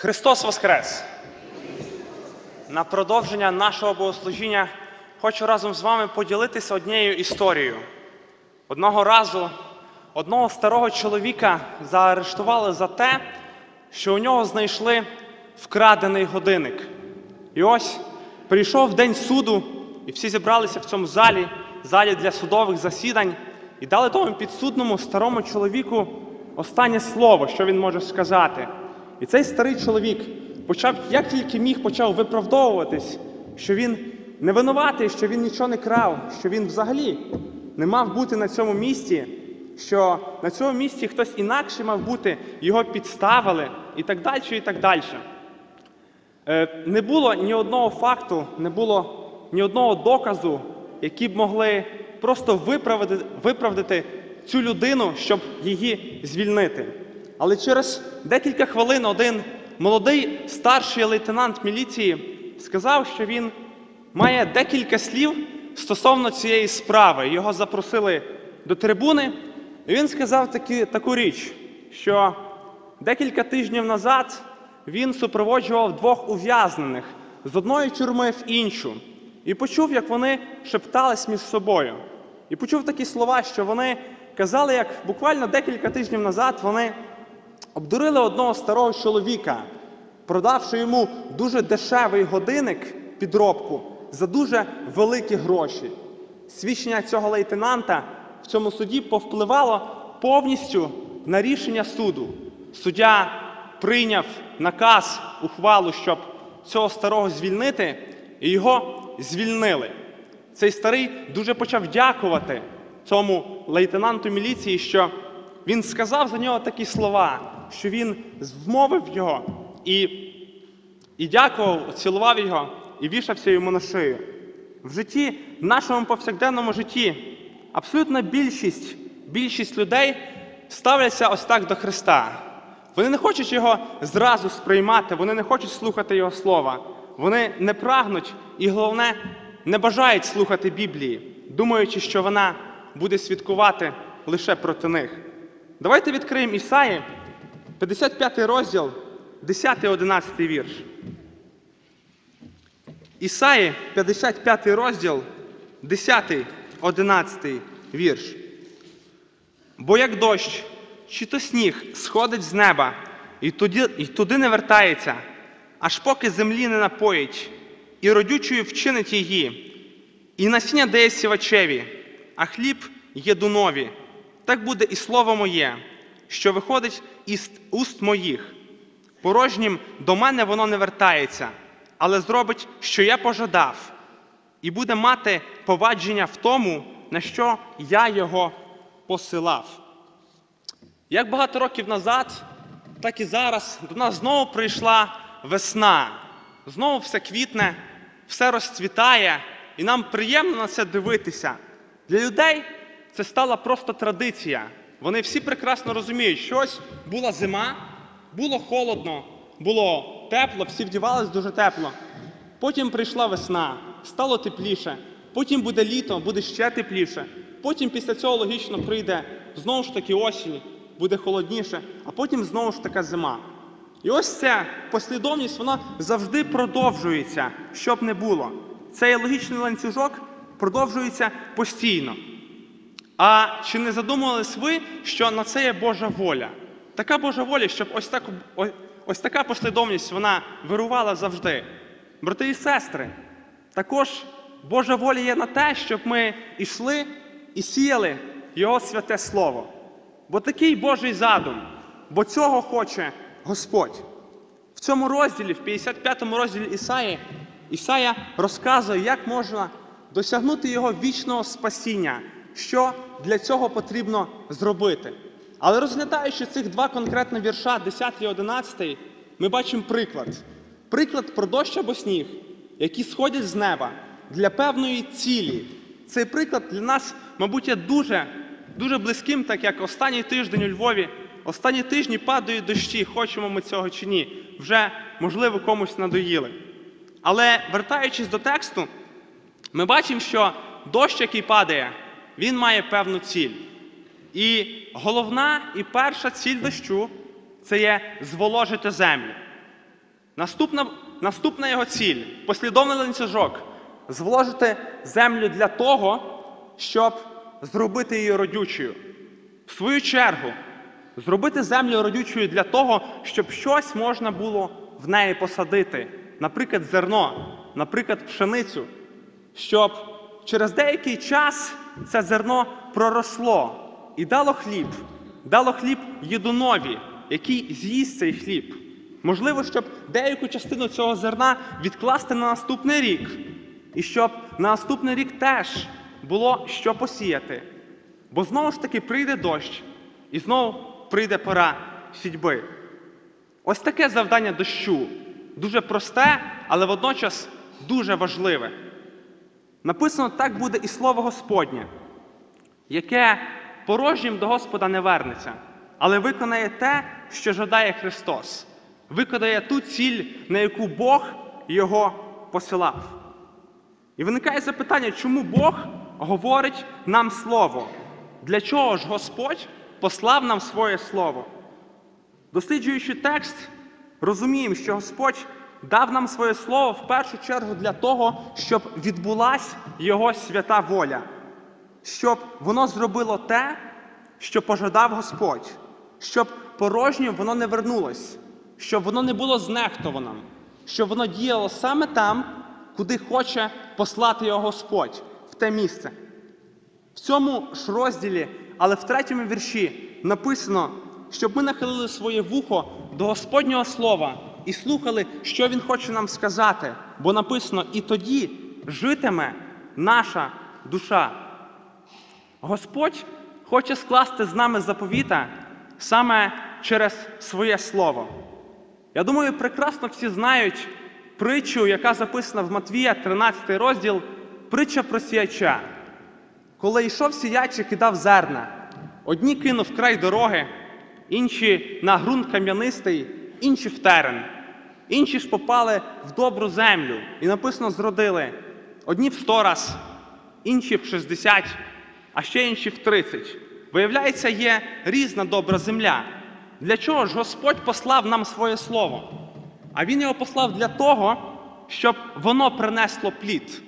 Христос Воскрес! На продовження нашого богослужіння хочу разом з вами поділитися однією історією. Одного разу одного старого чоловіка заарештували за те, що у нього знайшли вкрадений годинник. І ось прийшов день суду, і всі зібралися в цьому залі, залі для судових засідань, і дали тому підсудному старому чоловіку останнє слово, що він може сказати. І цей старий чоловік почав, як тільки міг, почав виправдовуватись, що він не винуватий, що він нічого не крав, що він взагалі не мав бути на цьому місці, що на цьому місці хтось інакше мав бути, його підставили і так далі, і так далі. Е, Не було ні одного факту, не було ні одного доказу, які б могли просто виправдати, виправдати цю людину, щоб її звільнити. Але через декілька хвилин один молодий старший лейтенант міліції сказав, що він має декілька слів стосовно цієї справи. Його запросили до трибуни, і він сказав таки, таку річ, що декілька тижнів назад він супроводжував двох ув'язнених з одної тюрми в іншу, і почув, як вони шептались між собою. І почув такі слова, що вони казали, як буквально декілька тижнів назад вони обдурили одного старого чоловіка, продавши йому дуже дешевий годинник підробку за дуже великі гроші. Свідчення цього лейтенанта в цьому суді повпливало повністю на рішення суду. Суддя прийняв наказ, ухвалу, щоб цього старого звільнити, і його звільнили. Цей старий дуже почав дякувати цьому лейтенанту міліції, що він сказав за нього такі слова, що він вмовив його і, і дякував, цілував його і вішався йому на шию. В житті, в нашому повсякденному житті, абсолютна більшість, більшість людей ставляться ось так до Христа. Вони не хочуть його зразу сприймати, вони не хочуть слухати Його слова. Вони не прагнуть і, головне, не бажають слухати Біблії, думаючи, що вона буде свідкувати лише проти них. Давайте відкриємо Ісаї, 55 розділ, 10-11 вірш. Ісаї, 55 розділ, 10-11 вірш. Бо як дощ, чи то сніг сходить з неба, і туди, і туди не вертається, аж поки землі не напоїть, і родючою вчинить її, і насіння дає сівачеві, а хліб єдунові. Так буде і слово моє, що виходить із уст моїх. Порожнім до мене воно не вертається, але зробить, що я пожадав, і буде мати повадження в тому, на що я його посилав. Як багато років назад, так і зараз до нас знову прийшла весна. Знову все квітне, все розцвітає, і нам приємно на це дивитися. Для людей це стала просто традиція. Вони всі прекрасно розуміють, що ось була зима, було холодно, було тепло, всі вдівались дуже тепло. Потім прийшла весна, стало тепліше, потім буде літо, буде ще тепліше. Потім після цього логічно прийде знову ж таки осінь, буде холодніше, а потім знову ж така зима. І ось ця послідовність вона завжди продовжується, щоб не було. Цей логічний ланцюжок продовжується постійно. А чи не задумувались ви, що на це є Божа воля? Така Божа воля, щоб ось, так, ось, така послідовність вона вирувала завжди. Брати і сестри, також Божа воля є на те, щоб ми йшли і сіяли Його святе Слово. Бо такий Божий задум, бо цього хоче Господь. В цьому розділі, в 55-му розділі Ісаї, Ісая розказує, як можна досягнути Його вічного спасіння, що для цього потрібно зробити. Але розглядаючи цих два конкретні вірша, 10 і 11, ми бачимо приклад. Приклад про дощ або сніг, які сходять з неба для певної цілі. Цей приклад для нас, мабуть, є дуже, дуже близьким, так як останній тиждень у Львові, останні тижні падають дощі, хочемо ми цього чи ні, вже, можливо, комусь надоїли. Але вертаючись до тексту, ми бачимо, що дощ, який падає, він має певну ціль. І головна і перша ціль дощу це є зволожити землю. Наступна, наступна його ціль послідовний ланцюжок зволожити землю для того, щоб зробити її родючою. В свою чергу, зробити землю родючою для того, щоб щось можна було в неї посадити, наприклад, зерно, наприклад, пшеницю, щоб через деякий час це зерно проросло і дало хліб, дало хліб їдунові, який з'їсть цей хліб. Можливо, щоб деяку частину цього зерна відкласти на наступний рік, і щоб на наступний рік теж було що посіяти. Бо знову ж таки прийде дощ, і знову прийде пора сітьби. Ось таке завдання дощу. Дуже просте, але водночас дуже важливе. Написано, так буде і слово Господнє, яке порожнім до Господа не вернеться, але виконає те, що жадає Христос, виконає ту ціль, на яку Бог його посилав. І виникає запитання, чому Бог говорить нам Слово? Для чого ж Господь послав нам своє Слово? Досліджуючи текст, розуміємо, що Господь дав нам своє слово в першу чергу для того, щоб відбулась Його свята воля, щоб воно зробило те, що пожадав Господь, щоб порожньо воно не вернулось, щоб воно не було знехтовано, щоб воно діяло саме там, куди хоче послати його Господь, в те місце. В цьому ж розділі, але в третьому вірші написано, щоб ми нахилили своє вухо до Господнього слова і слухали, що Він хоче нам сказати. Бо написано, і тоді житиме наша душа. Господь хоче скласти з нами заповіта саме через своє слово. Я думаю, прекрасно всі знають притчу, яка записана в Матвія, 13 розділ, притча про сіяча. Коли йшов сіяч і кидав зерна, одні кинув край дороги, інші на ґрунт кам'янистий, інші в терен, інші ж попали в добру землю і написано зродили одні в сто раз, інші в 60, а ще інші в 30. Виявляється, є різна добра земля. Для чого ж Господь послав нам своє слово? А Він його послав для того, щоб воно принесло плід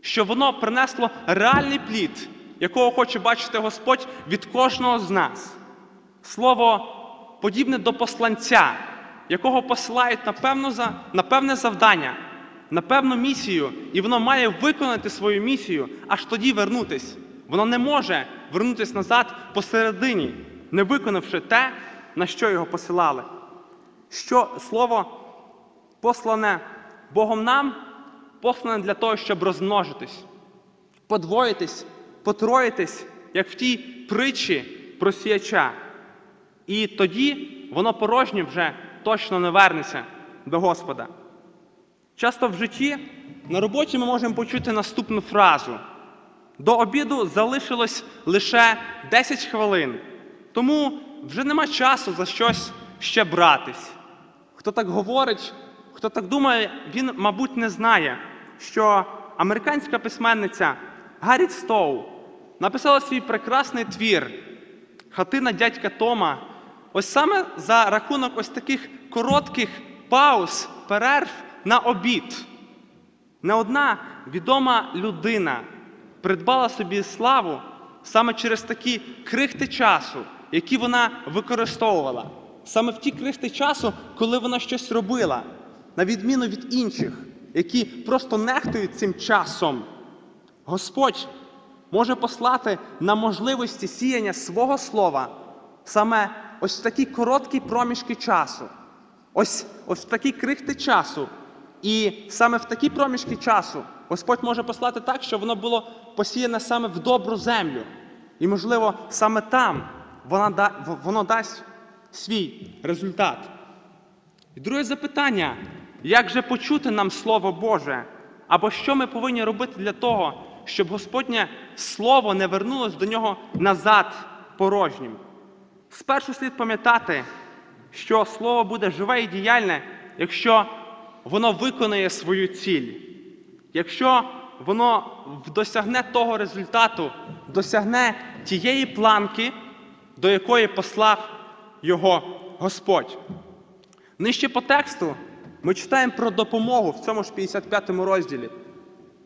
щоб воно принесло реальний плід, якого хоче бачити Господь від кожного з нас. Слово подібне до посланця, якого посилають на, певну, на певне завдання, на певну місію, і воно має виконати свою місію, аж тоді вернутись. Воно не може вернутися назад посередині, не виконавши те, на що його посилали. Що слово послане Богом нам, послане для того, щоб розмножитись, подвоїтись, потроїтись, як в тій притчі про сіяча. І тоді воно порожнє вже точно не вернеться до Господа. Часто в житті на роботі ми можемо почути наступну фразу: до обіду залишилось лише 10 хвилин, тому вже нема часу за щось ще братись. Хто так говорить, хто так думає, він, мабуть, не знає, що американська письменниця Гарріт Стоу написала свій прекрасний твір Хатина дядька Тома. Ось саме за рахунок ось таких коротких пауз, перерв на обід. Не одна відома людина придбала собі славу саме через такі крихти часу, які вона використовувала. Саме в ті крихти часу, коли вона щось робила, на відміну від інших, які просто нехтують цим часом. Господь може послати на можливості сіяння свого слова саме ось такі короткі проміжки часу, ось, ось такі крихти часу. І саме в такі проміжки часу Господь може послати так, щоб воно було посіяне саме в добру землю. І, можливо, саме там вона да, воно дасть свій результат. І друге запитання: як же почути нам Слово Боже? Або що ми повинні робити для того, щоб Господнє Слово не вернулось до нього назад порожнім? Спершу слід пам'ятати, що Слово буде живе і діяльне, якщо воно виконає свою ціль, якщо воно досягне того результату, досягне тієї планки, до якої послав його Господь. Нижче по тексту ми читаємо про допомогу в цьому ж 55 розділі.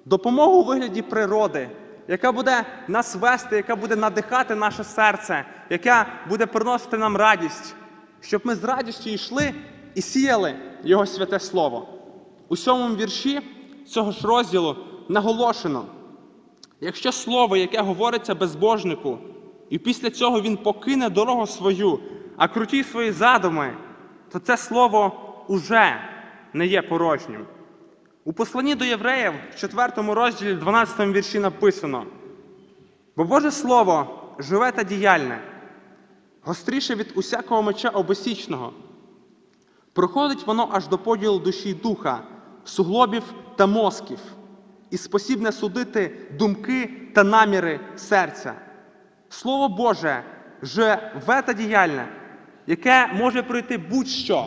Допомогу у вигляді природи, яка буде нас вести, яка буде надихати наше серце, яка буде приносити нам радість, щоб ми з радістю йшли і сіяли Його святе Слово. У сьомому вірші цього ж розділу наголошено: якщо слово, яке говориться безбожнику, і після цього він покине дорогу свою, а круті свої задуми, то це слово уже не є порожнім. У посланні до євреїв в 4 розділі, 12 вірші написано: Бо Боже Слово живе та діяльне, гостріше від усякого меча обосічного. Проходить воно аж до поділу душі духа, суглобів та мозків, і спосібне судити думки та наміри серця. Слово Боже живе та діяльне, яке може пройти будь-що,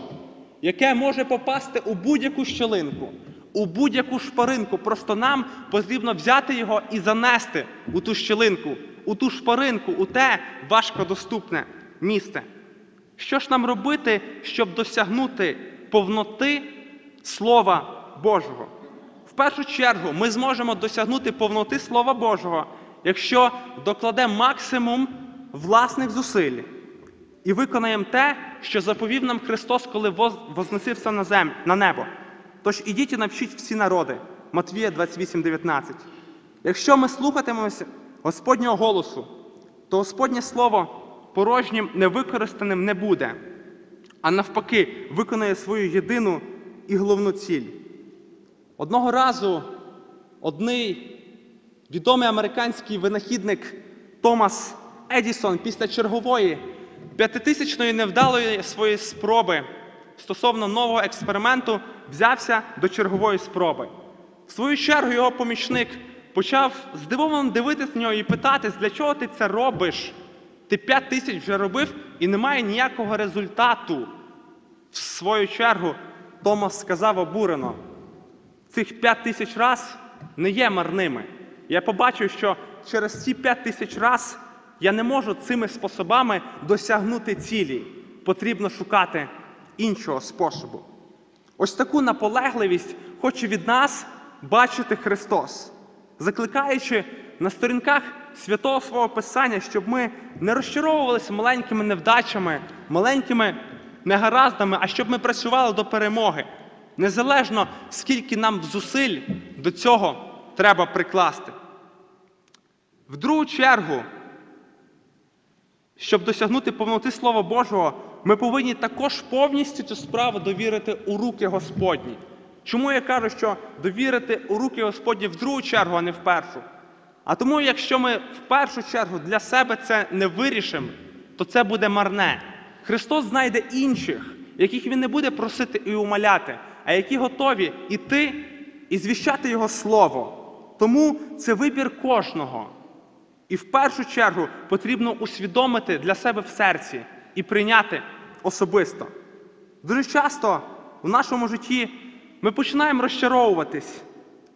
яке може попасти у будь-яку щелинку, у будь-яку шпаринку. Просто нам потрібно взяти його і занести у ту щелинку, у ту шпаринку, у те важкодоступне місце. Що ж нам робити, щоб досягнути повноти Слова Божого? В першу чергу ми зможемо досягнути повноти Слова Божого, якщо докладемо максимум власних зусиль і виконаємо те, що заповів нам Христос, коли воз- возносився на, зем... на небо. Тож ідіть і навчіть всі народи. Матвія 28, 19. Якщо ми слухатимемося Господнього голосу, то Господнє Слово порожнім невикористаним не буде, а навпаки, виконає свою єдину і головну ціль. Одного разу одний відомий американський винахідник Томас Едісон після чергової п'ятитисячної невдалої своєї спроби стосовно нового експерименту взявся до чергової спроби. В свою чергу його помічник почав здивовано дивитися на нього і питатись, для чого ти це робиш? Ти п'ять тисяч вже робив і немає ніякого результату. В свою чергу Томас сказав обурено: цих п'ять тисяч раз не є марними. Я побачив, що через ці п'ять тисяч раз я не можу цими способами досягнути цілі. Потрібно шукати іншого способу. Ось таку наполегливість хоче від нас бачити Христос, закликаючи на сторінках святого свого Писання, щоб ми не розчаровувалися маленькими невдачами, маленькими негараздами, а щоб ми працювали до перемоги. Незалежно, скільки нам зусиль до цього треба прикласти. В другу чергу, щоб досягнути повноти Слова Божого, ми повинні також повністю цю справу довірити у руки Господні. Чому я кажу, що довірити у руки Господні в другу чергу, а не в першу? А тому, якщо ми в першу чергу для себе це не вирішимо, то це буде марне. Христос знайде інших, яких Він не буде просити і умоляти, а які готові іти і звіщати Його Слово. Тому це вибір кожного. І в першу чергу потрібно усвідомити для себе в серці і прийняти особисто. Дуже часто в нашому житті ми починаємо розчаровуватись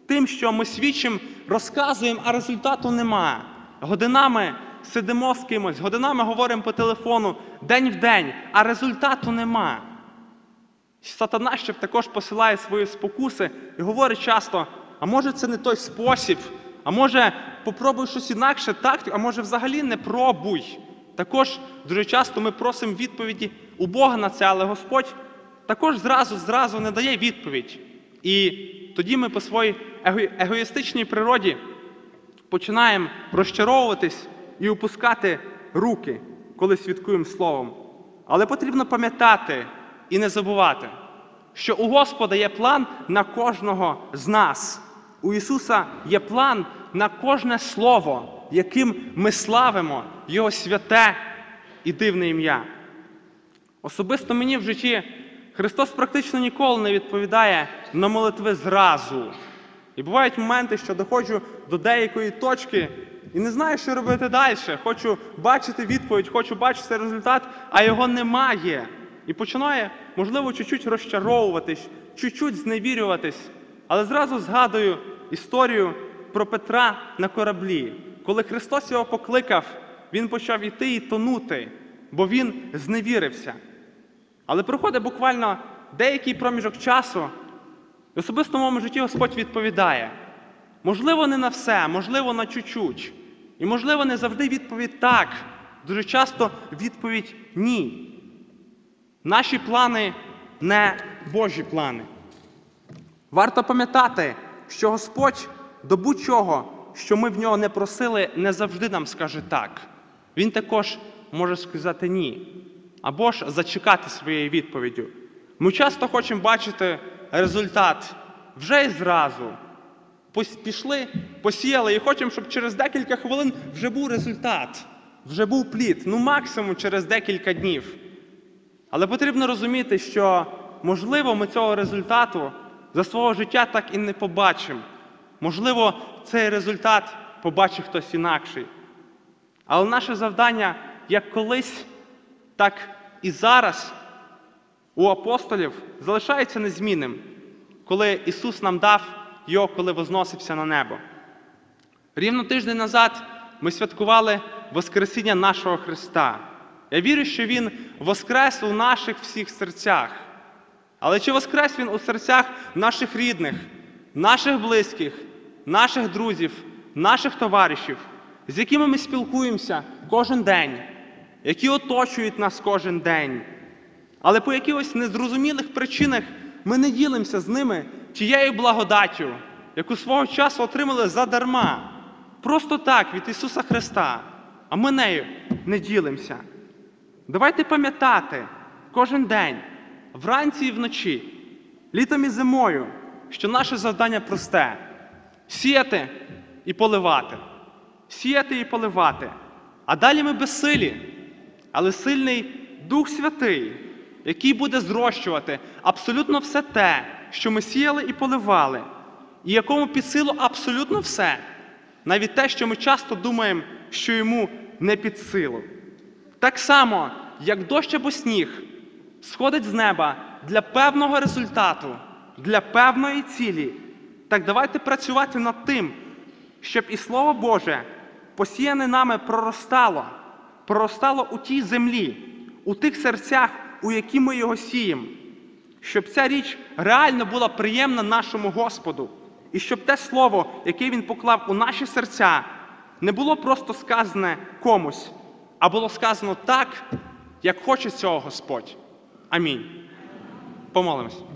тим, що ми свідчимо, розказуємо, а результату немає. Годинами сидимо з кимось, годинами говоримо по телефону день в день, а результату нема. Сатана ще також посилає свої спокуси і говорить часто: а може це не той спосіб, а може попробуй щось інакше, так, а може взагалі не пробуй. Також дуже часто ми просимо відповіді у Бога на це, але Господь також зразу зразу не дає відповідь. І тоді ми по своїй его- егоїстичній природі починаємо розчаровуватись і опускати руки, коли свідкуємо словом. Але потрібно пам'ятати і не забувати, що у Господа є план на кожного з нас. У Ісуса є план на кожне слово, яким ми славимо Його святе і дивне ім'я. Особисто мені в житті Христос практично ніколи не відповідає на молитви зразу. І бувають моменти, що доходжу до деякої точки і не знаю, що робити далі. Хочу бачити відповідь, хочу бачити результат, а його немає. І починає, можливо, чуть-чуть розчаровуватись, чуть-чуть зневірюватись. Але зразу згадую історію про Петра на кораблі. Коли Христос його покликав, він почав іти і тонути, бо він зневірився. Але проходить буквально деякий проміжок часу і в особистому моєму житті Господь відповідає. Можливо, не на все, можливо, на чуть-чуть. І, можливо, не завжди відповідь так. Дуже часто відповідь ні. Наші плани не Божі плани. Варто пам'ятати, що Господь до будь-чого, що ми в нього не просили, не завжди нам скаже так. Він також може сказати ні. Або ж зачекати своєю відповіддю. Ми часто хочемо бачити результат вже і зразу. Пішли, посіяли і хочемо, щоб через декілька хвилин вже був результат, вже був плід, ну максимум через декілька днів. Але потрібно розуміти, що можливо ми цього результату за свого життя так і не побачимо. Можливо, цей результат побачить хтось інакший. Але наше завдання як колись, так і зараз у апостолів залишається незмінним, коли Ісус нам дав його, коли возносився на небо. Рівно тиждень назад ми святкували Воскресіння нашого Христа. Я вірю, що Він воскрес у наших всіх серцях. Але чи воскрес Він у серцях наших рідних, наших близьких, наших друзів, наших товаришів, з якими ми спілкуємося кожен день, які оточують нас кожен день? Але по якихось незрозумілих причинах ми не ділимося з ними тією благодаттю, яку свого часу отримали задарма, просто так від Ісуса Христа, а ми нею не ділимося. Давайте пам'ятати кожен день, вранці і вночі, літом і зимою, що наше завдання просте сіяти і поливати, сіяти і поливати. А далі ми безсилі, але сильний Дух Святий, який буде зрощувати абсолютно все те, що ми сіяли і поливали, і якому під силу абсолютно все, навіть те, що ми часто думаємо, що йому не під силу. Так само, як дощ або сніг сходить з неба для певного результату, для певної цілі, так давайте працювати над тим, щоб і Слово Боже посіяне нами проростало, проростало у тій землі, у тих серцях, у які ми його сіємо, щоб ця річ реально була приємна нашому Господу, і щоб те слово, яке Він поклав у наші серця, не було просто сказане комусь, а було сказано так, як хоче цього Господь. Амінь. Помолимось.